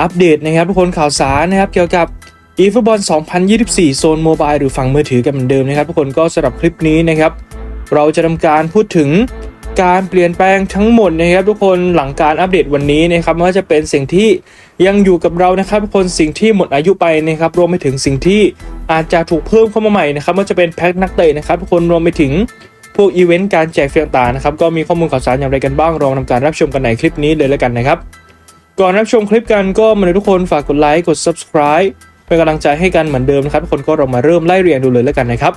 อัปเดตนะครับทุกคนข่าวสารนะครับเกี่ยวกับ e f o o t b a l l 2024 โซนโมบายหรือฝั่งมือถือกันเหมือนเดิมนะครับทุกคนก็สำหรับคลิปนี้นะครับ เราจะทำการพูดถึงการเปลี่ยนแปลงทั้งหมดนะครับทุกคนหลังการอัปเดตวันนี้นะครับไม่ว่าจะเป็นสิ่งที่ยังอยู่กับเรานะครับทุกคนสิ่งที่หมดอายุไปนะครับรวมไปถึงสิ่งที่อาจจะถูกเพิ่มเข้ามาใหม่นะครับไม่ว่าจะเป็นแพ็คนักเตะนะครับทุกคนรวมไปถึงพวกอีเวนต์การแจกฟรีต่างนะครับก็มีข้อมูลข่าวสารอย่างไรกันบ้างลองทำการรับชมกันในคลิปนี้เลยแล้วกันนะครับ ก่อนรับชมคลิปกันก็มาเลยทุกคนฝากกดไลค์กด subscribe เป็นกำลังใจให้กันเหมือนเดิมนะครับทุกคนก็เรามาเริ่มไล่เรียงดูเลยแล้วกันนะครับ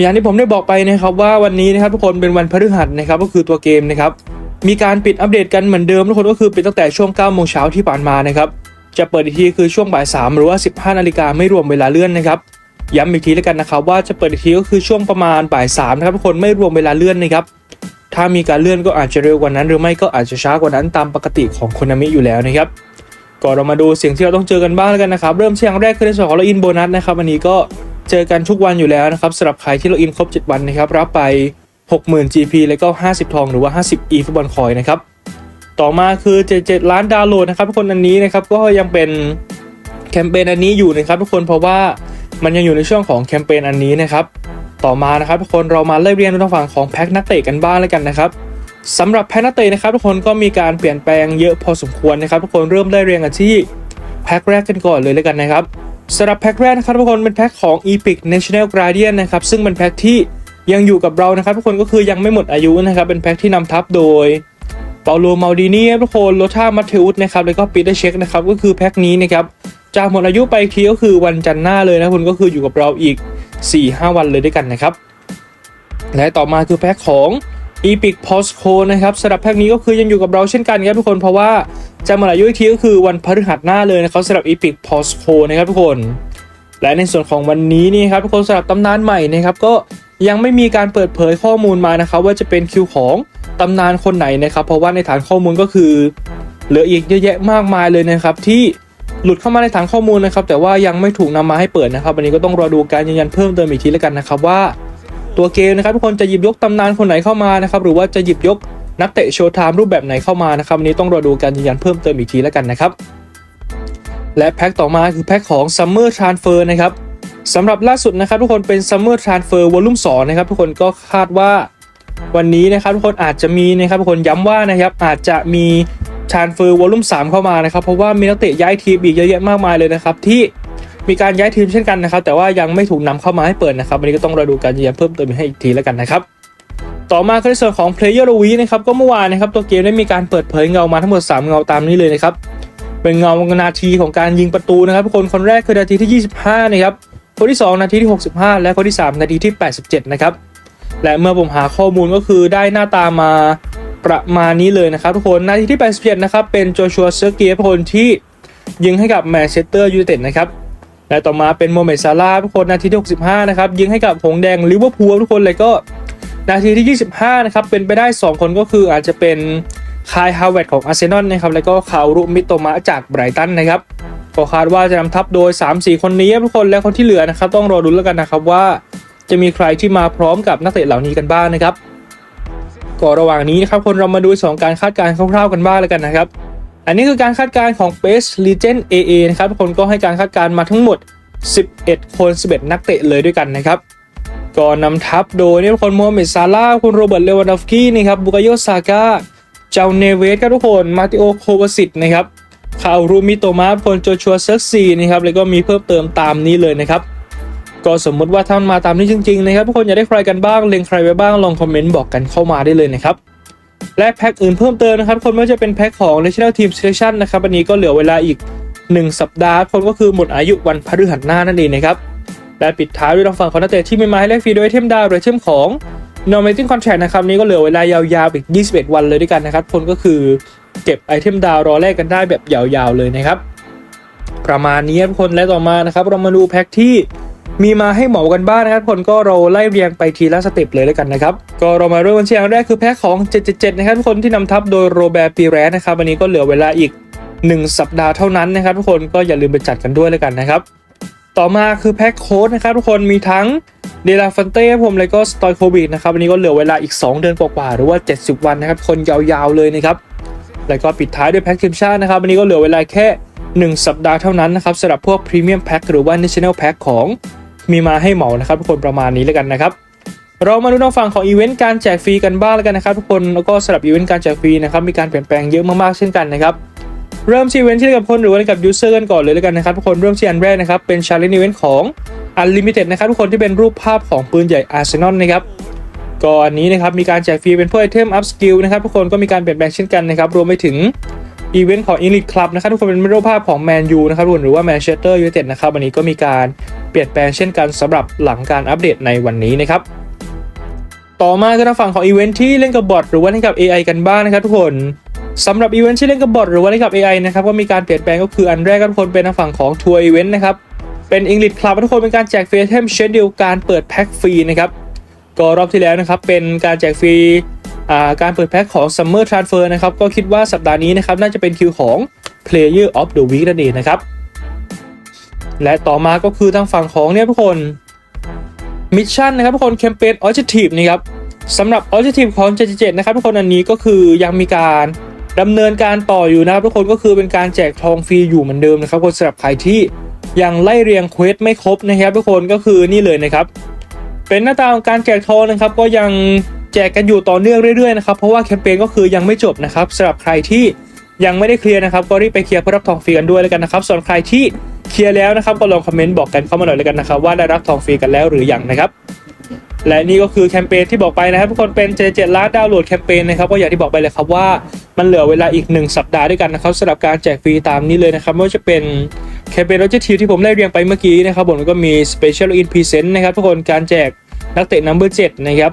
อย่างที่ผมได้บอกไปนะครับว่าวันนี้นะครับทุกคนเป็นวันพฤหัสนะครับก็คือตัวเกมนะครับมีการปิดอัปเดตกันเหมือนเดิมทุกคนก็คือปิดตั้งแต่ช่วง9โมงเช้าที่ผ่านมานะครับจะเปิดอีกทีคือช่วงบ่าย3หรือว่า 15นาฬิกาไม่รวมเวลาเลื่อนนะครับ ย้ำอีกทีแล้วกันนะครับว่าจะเปิดอีกทีก็คือช่วงประมาณบ่าย3นะครับทุกคนไม่รวมเวลาเลื่อนนะครับถ้ามีการเลื่อนก็อาจจะเร็วกว่านั้น หรือไม่ก็อาจจะช้ากว่านั้นตามปกติของคนามิอยู่แล้วนะครับก่อนเรามาดูสิ่งที่เราต้องเจอกันบ้างแล้วกันนะครับ เริ่มที่อย่างแรกคือในส่วนของเราอินโบนัสนะครับวันนี้ก็เจอกันทุกวันอยู่แล้วนะครับสำหรับใครที่เราอินครบ 7 วันนะครับรับไป 60,000 GP แล้วก็ 50 ทองหรือว่า 50 e ฟุตบอลคอยนะครับต่อมาคือ 77 ล้านดาวน์โหลดนะครับทุกคนอันนี้นะครับก็ยังเป็นแคมเปญอันนี้อยู่นะครับทุกคนเพราะว่า มันยังอยู่ในช่วงของแคมเปญอันนี้นะครับ ต่อมานะครับทุกคนเรามาเริ่มเรียนทางฝั่งของแพ็คนักเตะกันบ้างแล้วกันนะครับสำหรับแพ็คนักเตะนะครับทุกคนก็มีการเปลี่ยนแปลงเยอะพอสมควรนะครับทุกคนเริ่มได้เรียงกันที่แพ็คแรกกันก่อนเลยแล้วกันนะครับสำหรับแพ็คแรกนะครับทุกคนเป็นแพ็คของ Epic National Guardian นะครับซึ่งเป็นแพ็คที่ยังอยู่กับเรานะครับทุกคนก็คือยังไม่หมดอายุนะครับเป็นแพ็คที่นำทับโดยเปาโลมาลดินีทุกคนโลธามัตเทอุสนะครับแล้วก็ปีเตอร์เช็คนะครับก็คือแพ็คนี้นะครับ จะหมดอายุไปทีก็คือวันจันทร์หน้าเลยนะคุณก็คืออยู่กับเราอีก 4-5 วันเลยด้วยกันนะครับ และต่อมาคือแพ็คของ Epic Postco นะครับสำหรับแพ็คนี้ก็คือยังอยู่กับเราเช่นกันครับทุกคนเพราะว่าจะหมดอายุทีก็คือวันพฤหัสหน้าเลยนะครับสำหรับ Epic Postco นะครับทุกคน และในส่วนของวันนี้นี่ครับทุกคนสำหรับตำนานใหม่นะครับก็ยังไม่มีการเปิดเผยข้อมูลมานะครับว่าจะเป็นคิวของตำนานคนไหนนะครับ เพราะว่าในฐานข้อมูลก็คือ เหลืออีกเยอะแยะมากมายเลยนะครับที่ หลุดเข้ามาในฐานข้อมูลนะครับ แต่ว่ายังไม่ถูกนำมาให้เปิดนะครับวันนี้ก็ต้องรอดูการยืนยันเพิ่มเติมอีกทีแล้วกันนะครับว่า ตัวเกมนะครับทุกคนจะหยิบยกตำนานคนไหนเข้ามานะครับหรือว่าจะหยิบยกนักเตะโชว์ไทม์รูปแบบไหนเข้ามานะครับวันนี้ต้องรอดูการยืนยันเพิ่มเติมอีกทีแล้วกันนะครับและแพ็คต่อมาคือแพ็คของ Summer Transfer นะครับสำหรับล่าสุดนะครับทุกคนเป็น Summer Transfer Volume 2นะครับทุกคนก็คาดว่าวันนี้นะครับทุกคนอาจจะมีนะครับทุกคนย้ำว่านะครับอาจจะมี Transfer Volume 3เข้ามานะครับ เพราะว่ามีนักเตะย้ายทีมอีกเยอะแยะมากมายเลยนะครับ ที่มีการย้ายทีมเช่นกันนะครับ แต่ว่ายังไม่ถูกนำเข้ามาให้เปิดนะครับวันนี้ก็ต้องรอดูการยืนยันเพิ่มเติมให้อีกทีแล้วกันนะครับต่อมาคือในส่วนของ Player of the Week นะครับก็เมื่อวานนะครับตัวเกมได้มีการเปิดเผยเงามาทั้งหมด 3 เงาตามนี้เลยนะครับเป็นเงานาทีของการยิงประตูนะครับทุกคนคนแรกคือนาทีที่ 25 นะครับ คนที่ 2 นาทีที่ 65 และคนที่ 3 นาทีที่ 87 นะครับและเมื่อผมหาข้อมูลก็คือได้หน้าตามา ประมาณนี้เลยนะครับทุกคนนาทีที่ 87 นะครับ เป็นโจชัวเซอร์เกียคนที่ยิงให้กับแมนเชสเตอร์ยูไนเต็ดนะครับและต่อมาเป็นโมเมดซาร่าทุกคนนาทีที่ 65 นะครับ ยิงให้กับหงแดงลิเวอร์พูลทุกคนเลยก็นาทีที่ 25 นะครับ เป็นไปได้ 2 คนก็คืออาจจะเป็นคายฮาวเวตของอาร์เซนอลนะครับ แล้วก็คารุมิโตมะจากไบรตันนะครับก็คาดว่าจะนำทัพโดย 3-4 คนนี้ทุกคนและคนที่เหลือนะครับ ต้องรอดูแล้วกันนะครับว่าจะมีใครที่มาพร้อมกับนักเตะเหล่านี้กันบ้างนะครับ ก็ระหว่างนี้นะครับคนเรามาดู 2 การคาดการณ์คร่าวๆกันบ้างแล้วกันนะครับ อันนี้คือการคาดการณ์ของ Best Legend AA นะครับทุกคนก็ให้การคาดการณ์มาทั้งหมด 11 คน 11 นักเตะเลยด้วยกันนะครับก็นำทัพโดยนี่ทุกคนโมฮัมเหม็ดซาร่าคุณโรเบิร์ตเลวานดอฟกี้นะครับบุกโยซาก้าเจ้าเนเวสครับทุกคนมาติโอโควาสิตนะครับคารูมิโตมาพลโจชัวเซิร์กซีนะครับแล้วก็มีเพิ่มเติมตามนี้เลยนะครับ ก็สมมุติว่าท่านมาตามนี้จริงๆนะครับทุกคนอยากได้ใครกันบ้างเล็งใครไว้บ้างลองคอมเมนต์บอกกันเข้ามาได้เลยนะครับและแพ็คอื่นเพิ่มเติมนะครับคนไม่ว่าจะเป็นแพ็คของ National Team Selection นะครับอันนี้ก็เหลือเวลาอีก 1 สัปดาห์คนก็คือหมดอายุวันพฤหัสหน้านั่นเองนะครับและปิดท้ายด้วยทางฝั่งของนักเตะที่ไม่มาให้แลกฟรีโดยไอเทมดาวหรือไอเทมของ Nominating Contract นะครับนี้ก็เหลือเวลายาวๆอีก 21 วันเลยด้วยกันนะครับคนก็คือเก็บไอเทมดาวรอแลกกันได้แบบยาวๆเลยนะครับประมาณนี้ทุกคนและต่อมานะครับเรามาดูแพ็คที่ มีมาให้เหมากันบ้างนะครับทุกคนก็เราไล่เรียงไปทีละสเต็ปเลยแล้วกันนะครับก็เรามาเริ่มกันที่อันแรกคือแพ็คของ 777 นะครับทุกคนที่นำทัพโดยโรแบร์ปีแรสนะครับวันนี้ก็เหลือเวลาอีก 1 สัปดาห์เท่านั้นนะครับทุกคนก็อย่าลืมไปจัดกันด้วยแล้วกันนะครับต่อมาคือแพ็คโค้ดนะครับทุกคนมีทั้งเดลาฟันเต้ผมแล้วก็สตอยโควิดนะครับวันนี้ก็เหลือเวลาอีก 2 เดือนกว่าๆหรือว่า 70 วันนะครับคนยาวๆเลยนะครับแล้วก็ปิดท้ายด้วยแพ็คทีมชาตินะครับวันนี้ก็เหลือเวลาแค่ 1 สัปดาห์เท่านั้นนะครับสำหรับพวกพรีเมียมแพ็คหรือว่า National Pack ของ มีมาให้เหมานะครับทุกคนประมาณนี้แล้วกันนะครับเรามาดูทางฝั่งของอีเวนต์การแจกฟรีกันบ้างแล้วกันนะครับทุกคนแล้วก็สำหรับอีเวนต์การแจกฟรีนะครับมีการเปลี่ยนแปลงเยอะมากๆเช่นกันนะครับเริ่มที่อีเวนต์ที่เล่นกับคนหรือว่าเล่นกับยูเซอร์กันก่อนเลยแล้วกันนะครับทุกคนเริ่มที่อันแรกนะครับเป็นชาเลนจ์อีเวนต์ของ Unlimited นะครับทุกคนที่เป็นรูปภาพของปืนใหญ่อาร์เซนอลนะครับก็อันนี้นะครับมีการแจกฟรีเป็นพวกไอเทมอัพสกิลนะครับทุกคนก็มีการเปลี่ยนแปลงเช่นกันนะครับรวมไปถึงอีเวนต์ของ Elite Club นะครับทุกคนเป็นรูปภาพของแมนยูนะครับทุกคนหรือว่าแมนเชสเตอร์ยูไนเต็ดนะครับวันนี้ก็มีการ เปลี่ยนแปลงเช่นกันสำหรับหลังการอัปเดตในวันนี้นะครับต่อมาคือทางฝั่งของอีเวนท์ที่เล่นกับบอทหรือว่าเล่นกับ AI กันบ้างนะครับทุกคนสำหรับอีเวนท์ที่เล่นกับบอทหรือว่าเล่นกับ AI นะครับก็มีการเปลี่ยนแปลงก็คืออันแรกครับทุกคนเป็นทางฝั่งของทัวร์อีเวนต์นะครับเป็นอังกฤษคลับทุกคนเป็นการแจกฟรีเทมเช่นเดดิวการเปิดแพ็คฟรีนะครับก็รอบที่แล้วนะครับเป็นการแจกฟรีอ่าการเปิดแพ็คของ Summer Transfer นะครับก็คิดว่าสัปดาห์นี้นะครับน่าจะเป็นคิวของ Player of the Week นั่นเองนะครับ และต่อมาก็คือทางฝั่งของเนี่ยทุกคนมิชชั่นนะครับทุกคนแคมเปญออ j e c t i v e นะครับสำหรับออ j e c t i v e ของ77นะครับทุกคนอันนี้ก็คือยังมีการดำเนินการต่ออยู่นะครับทุกคนก็คือเป็นการแจกทองฟรีอยู่เหมือนเดิมนะครับคนสำหรับใครที่ยังไล่เรียงเควสไม่ครบนะครับทุกคนก็คือนี่เลยนะครับ เป็นหน้าตาของการแจกทองนะครับก็ยังแจกกันอยู่ต่อเนื่องเรื่อยๆนะครับเพราะว่าแคมเปญก็คือยังไม่จบนะครับสำหรับใครที่ยังไม่ได้เคลียร์นะครับก็รีบไปเคลียร์เพื่อรับทองฟรีกันด้วยแล้วกันนะครับส่วนใครที่ เคลียร์แล้วนะครับก็ลองคอมเมนต์บอกกันเข้ามาหน่อยแล้วกันนะครับว่าได้รับทองฟรีกันแล้วหรือยังนะครับและนี่ก็คือแคมเปญที่บอกไปนะครับทุกคนเป็น77ล้านดาวน์โหลดแคมเปญนะครับก็อย่างที่บอกไปเลยครับว่ามันเหลือเวลาอีก 1 สัปดาห์ด้วยกันนะครับสำหรับการแจกฟรีตามนี้เลยนะครับไม่ว่าจะเป็นแคมเปญโรเจอร์ทีที่ผมได้เรียงไปเมื่อกี้นะครับผมก็มี Special In Present นะครับทุกคนการแจกนักเตะ Number 7นะครับ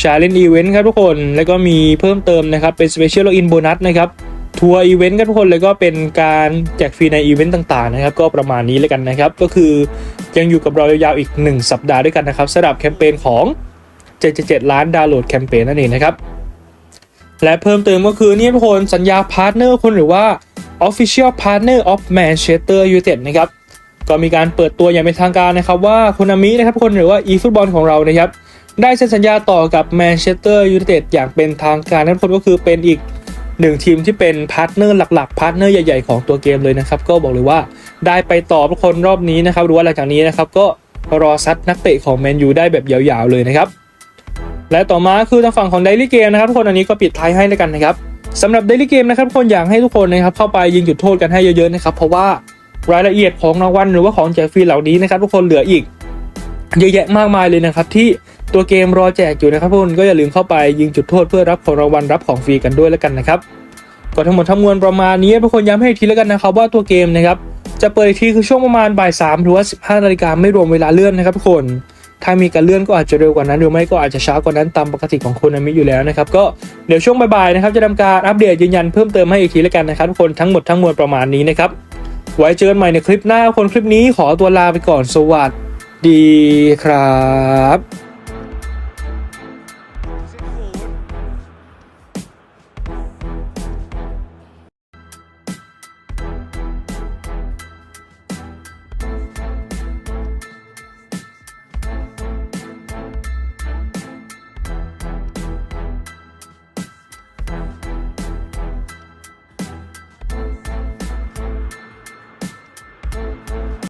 ชาเลนจ์อีเวนต์ครับทุกคนแล้วก็มีเพิ่มเติมนะครับเป็น Special In Bonus นะครับ ทัวร์อีเวนต์กันทุกคนแล้วก็เป็นการแจกฟรีในอีเวนต์ต่างๆนะครับก็ประมาณนี้เลยกันนะครับ ก็คือยังอยู่กับเรายาวๆอีก 1 สัปดาห์ด้วยกันนะครับสำหรับแคมเปญของ77 ล้านดาวน์โหลดแคมเปญนั่นเองนะครับ และเพิ่มเติมก็คือนี่ทุกคนสัญญาพาร์ทเนอร์คนหรือว่า Official Partner of Manchester United นะครับก็มีการเปิดตัวอย่างเป็นทางการนะครับว่าคุณอามินะครับคนหรือว่า eFootball ของเรานะครับได้เซ็นสัญญาต่อกับ Manchester United อย่างเป็นทางการนั่นคนก็คือเป็นอีก หนึ่งทีมที่เป็นพาร์ทเนอร์หลักๆพาร์ทเนอร์ใหญ่ๆของตัวเกมเลยนะครับ ก็บอกเลยว่าได้ไปต่อทุกคนรอบนี้นะครับหรือว่าหลังจากนี้นะครับก็รอซัดนักเตะของแมนยูได้แบบยาวๆเลยนะครับและต่อมาคือทางฝั่งของ Daily Game นะครับทุกคนอันนี้ก็ปิดท้ายให้แล้วกันนะครับสำหรับ Daily Game นะครับทุกคนอยากให้ทุกคนนะครับเข้าไปยิงจุดโทษกันให้เยอะๆนะครับเพราะว่ารายละเอียดของรางวัลหรือว่าของแจกฟรีเหล่านี้นะครับทุกคนเหลืออีกเยอะแยะมากมายเลยนะครับที่ ตัวเกมรอแจกอยู่นะครับทุกคนก็อย่าลืมเข้าไปยิงจุดโทษเพื่อรับของรางวัลรับของฟรีกันด้วยแล้วกันนะครับก็ทั้งหมดทั้งมวลประมาณนี้ทุกคนย้ำให้อีกทีแล้วกันนะครับว่าตัวเกมนะครับจะเปิดอีกทีคือช่วงประมาณบ่ายสามหรือว่า15นาฬิกาไม่รวมเวลาเลื่อนนะครับทุกคนถ้ามีการเลื่อนก็อาจจะเร็วกว่านั้นหรือไม่ก็อาจจะช้ากว่านั้นตามปกติของโคนามิอยู่แล้วนะครับก็เดี๋ยวช่วงบ่ายๆนะครับจะทำการอัปเดตยืนยันเพิ่มเติมให้อีกทีแล้วกันนะครับทุกคนทั้งหมดทั้งมวลประมาณนี้นะครับไว้เจอกันใหม่ในคลิปหน้าคนคลิปนี้ขอตัวลาไปก่อนสวัสดีครับ